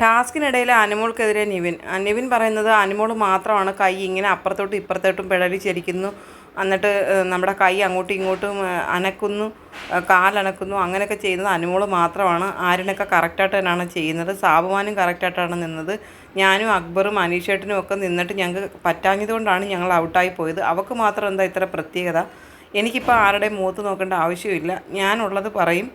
ടാസ്കിനിടയിൽ അനുമോൾക്കെതിരെ നിവിൻ. നിവിൻ പറയുന്നത് അനുമോൾ മാത്രമാണ് കൈ ഇങ്ങനെ അപ്പുറത്തോട്ടും ഇപ്പുറത്തോട്ടും പിഴലി ചരിക്കുന്നു. എന്നിട്ട് നമ്മുടെ കൈ അങ്ങോട്ടും ഇങ്ങോട്ടും അനക്കുന്നു കാലനക്കുന്നു അങ്ങനെയൊക്കെ ചെയ്യുന്നത് അനുമോൾ മാത്രമാണ്. ആരിനൊക്കെ കറക്റ്റായിട്ട് തന്നെയാണ് ചെയ്യുന്നത്. സാബുമാനും കറക്റ്റായിട്ടാണ് നിന്നത്. ഞാനും അക്ബറും അനീഷേട്ടനും ഒക്കെ നിന്നിട്ട് ഞങ്ങൾക്ക് പറ്റാഞ്ഞതുകൊണ്ടാണ് ഞങ്ങൾ ഔട്ടായി പോയത്. അവൾക്ക് മാത്രം എന്താ ഇത്ര പ്രത്യേകത? എനിക്കിപ്പോൾ ആരുടെയും മൂത്ത് നോക്കേണ്ട ആവശ്യമില്ല. ഞാനുള്ളത് പറയും.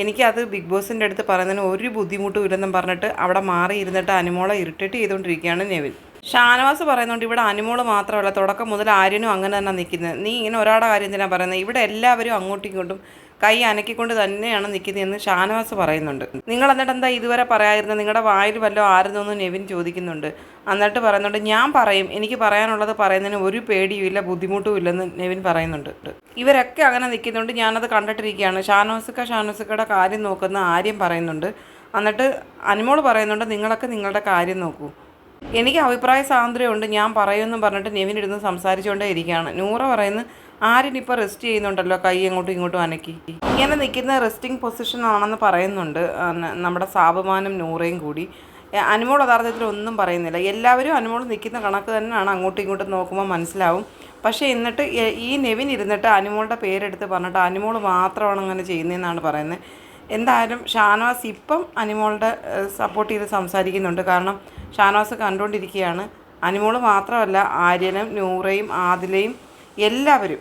എനിക്കത് ബിഗ് ബോസിന്റെ അടുത്ത് പറയുന്നതിന് ഒരു ബുദ്ധിമുട്ടും ഇല്ലെന്നും പറഞ്ഞിട്ട് അവിടെ മാറി ഇരുന്നിട്ട് അനുമോളെ ഇറിറ്റേറ്റ് ചെയ്തുകൊണ്ടിരിക്കുകയാണ് നെവിൻ. ഷാനവാസ് പറയുന്നുണ്ട് ഇവിടെ അനുമോൾ മാത്രമല്ല തുടക്കം മുതൽ ആര്യനും അങ്ങനെ തന്നെ നിൽക്കുന്നത്. നീ ഇങ്ങനെ ഒരാളുടെ കാര്യം തന്നെയാണ് പറയുന്നത്? ഇവിടെ എല്ലാവരും അങ്ങോട്ടും ഇങ്ങോട്ടും കൈ അനക്കിക്കൊണ്ട് തന്നെയാണ് നിൽക്കുന്നതെന്ന് ഷാനവാസ് പറയുന്നുണ്ട്. നിങ്ങൾ എന്നിട്ട് എന്താ ഇതുവരെ പറയാതിരുന്നത്? നിങ്ങളുടെ വായിൽ വല്ലതും ആയിരുന്നോന്ന് നെവിൻ ചോദിക്കുന്നുണ്ട്. എന്നിട്ട് പറയുന്നുണ്ട് ഞാൻ പറയും. എനിക്ക് പറയാനുള്ളത് പറയുന്നതിന് ഒരു പേടിയും ഇല്ല ബുദ്ധിമുട്ടും ഇല്ലെന്ന് നെവിൻ പറയുന്നുണ്ട്. ഇവരൊക്കെ അങ്ങനെ നിൽക്കുന്നുണ്ട്. ഞാനത് കണ്ടിട്ടിരിക്കുകയാണ്. ഷാനവാസുക്ക ഷാനവാസുക്കയുടെ കാര്യം നോക്കുന്ന ആര്യം പറയുന്നുണ്ട്. എന്നിട്ട് അനുമോൾ പറയുന്നുണ്ട് നിങ്ങളൊക്കെ നിങ്ങളുടെ കാര്യം നോക്കൂ. എനിക്ക് അഭിപ്രായ സ്വാതന്ത്ര്യമുണ്ട് ഞാൻ പറയുമെന്ന് പറഞ്ഞിട്ട് നെവിൻ ഇരുന്ന് സംസാരിച്ചുകൊണ്ടേ ഇരിക്കുകയാണ്. നൂറ പറയുന്നത് ആരിനിപ്പോൾ റെസ്റ്റ് ചെയ്യുന്നുണ്ടല്ലോ കൈ അങ്ങോട്ടും ഇങ്ങോട്ടും അനക്കി. ഇങ്ങനെ നിൽക്കുന്ന റെസ്റ്റിംഗ് പൊസിഷൻ ആണെന്ന് പറയുന്നുണ്ട് നമ്മുടെ സാബുമാനും നൂറയും കൂടി. അനുമോൾ യഥാർത്ഥത്തിൽ ഒന്നും പറയുന്നില്ല. എല്ലാവരും അനുമോൾ നിൽക്കുന്ന കണക്ക് തന്നെയാണ് അങ്ങോട്ടും ഇങ്ങോട്ടും നോക്കുമ്പോൾ മനസ്സിലാവും. പക്ഷേ എന്നിട്ട് ഈ നെവിൻ ഇരുന്നിട്ട് അനുമോളുടെ പേരെടുത്ത് പറഞ്ഞിട്ട് അനുമോൾ മാത്രമാണ് അങ്ങനെ ചെയ്യുന്നതെന്നാണ് പറയുന്നത്. എന്തായാലും ഷാനവാസ് ഇപ്പം അനിമോളുടെ സപ്പോർട്ട് ചെയ്ത് സംസാരിക്കുന്നുണ്ട്. കാരണം ഷാനവാസ് കണ്ടുകൊണ്ടിരിക്കുകയാണ് അനിമോൾ മാത്രമല്ല ആര്യനും നൂറയും ആദിലയും എല്ലാവരും